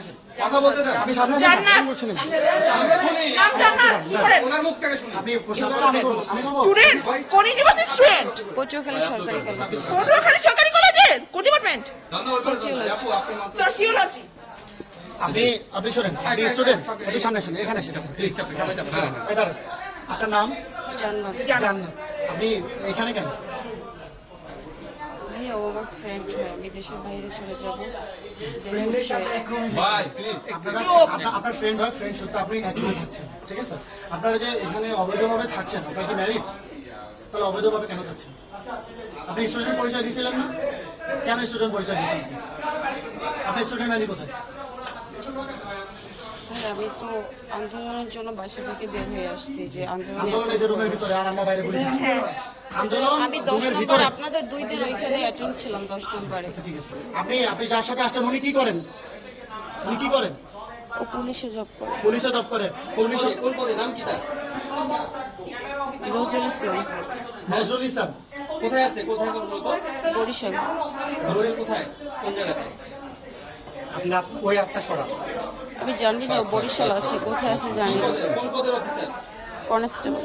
আসেন। কথা বলতে দেন। আপনি সামনে জান্নাত। আমরা শুনি জান্নাত। কি করেন ওনার মুখ থেকে শুনি আপনি স্টুডেন্ট কোন ইউনিভার্সিটি স্টুডেন্ট পটুয়াখালী সরকারি কলেজ। পটুয়াখালী সরকারি কলেজের কোন ডিপার্টমেন্ট ধন্যবাদ আপু আপনি মাত্র সোশিওলজি আপনি আপনি শোনেন। আপনি স্টুডেন্ট একটু সামনে আসেন। এখানে আসেন প্লিজ আপনার নাম? জান্নাত। জান্নাত। আপনি এখানে কেন? আমার ফ্রেন্ড হয় আমি দেশের বাইরে চলে যাব। আপনারা ফ্রেন্ড হয় ফ্রেন্ড সত্য আপনি একই থাকছেন ঠিক আছে? আপনারা যে এখানে অবৈধভাবে থাকছেন আপনারা কি ম্যারিড তাহলে অবৈধভাবে কেন থাকছেন? আপনি স্টুডেন্ট পরিচয় দিয়েছিলেন না? কেন স্টুডেন্ট পরিচয় দিয়েছেন আপনি? স্টুডেন্ট আইডি কোথায়? ভাই আমি তো আন্দোলনের জন্য বাসা থেকে বের হয়ে আসছি যে আন্দোলনে আন্দোলন এই যে রুমের ভিতরে আর আমরা বাইরে বলি আন্দোলন আমি দশ রুমের নম্বর আপনাদের দুই দিন ওইখানে অ্যাটেন্ড ছিলাম দশ নম্বরে। আপনি আপনি যার সাথে আসছেন উনি কি করেন? উনি কি করেন? ও পুলিশে জব করে। পুলিশে জব করে। পুলিশ কোন পদে? নাম কি তার? নজরুল ইসলাম। নজরুল ইসলাম। কোথায় আছে? কোথায় মূলত? বরিশাল। বরিশাল কোথায়? কোন জায়গাতে? আপনার ওই আটটা সরা আমি জানি না বরিশাল আছে কোথায় আছে জানি না। কোন পদের অফিসার কনস্টেবল।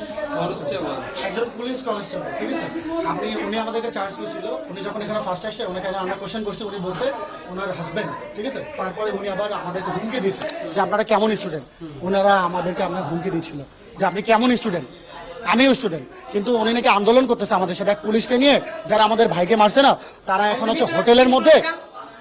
একজন পুলিশ কনস্টেবল, ঠিক আছে? আপনি, উনি আমাদেরকে চার্জ দিয়েছিল। উনি যখন এখানে ফার্স্ট আসছে, ওনাকে আমরা কোশ্চেন করছি, উনি বলছে ওনার হাজবেন্ড ঠিক আছে? তারপরে উনি আবার আমাদেরকে হুমকি দিয়েছে যে আপনারা কেমন স্টুডেন্ট ওনারা আমাদেরকে আপনার হুমকি দিয়েছিল যে আপনি কেমন স্টুডেন্ট আমিও স্টুডেন্ট কিন্তু উনি নাকি আন্দোলন করতেছে আমাদের সাথে। এক পুলিশকে নিয়ে যারা আমাদের ভাইকে মারছে না, তারা এখন হচ্ছে হোটেলের মধ্যে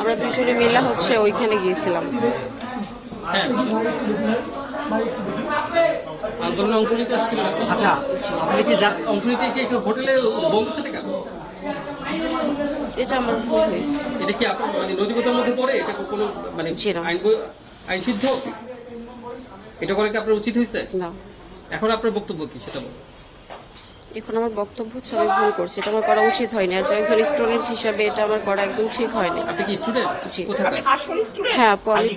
আমরা দুজনে মিলে হচ্ছে ওইখানে গিয়েছিলাম। আন্দোলনে অংশ নিতে আচ্ছা আপনি কি অংশ নিতে এসে একটু হোটেলে বন্ধুর সাথে কেন এটা আমার ভুল হয়েছে। এটা কি আপনার মানে নৈতিকতার মধ্যে পড়ে? এটা কোনো মানে। আইন আইন সিদ্ধ? এটা করে কি আপনার উচিত হয়েছে? না। এখন আপনার বক্তব্য কি সেটা বলুন। এখন আমার বক্তব্য হচ্ছে আমি ভুল করছি এটা আমার করা উচিত হয়নি। আজ একজন স্টুডেন্ট হিসাবে এটা আমার করা একদম ঠিক হয়নি। আপনি কি স্টুডেন্ট জি। কোথাকার? আসল স্টুডেন্ট হ্যাঁ আপু আমি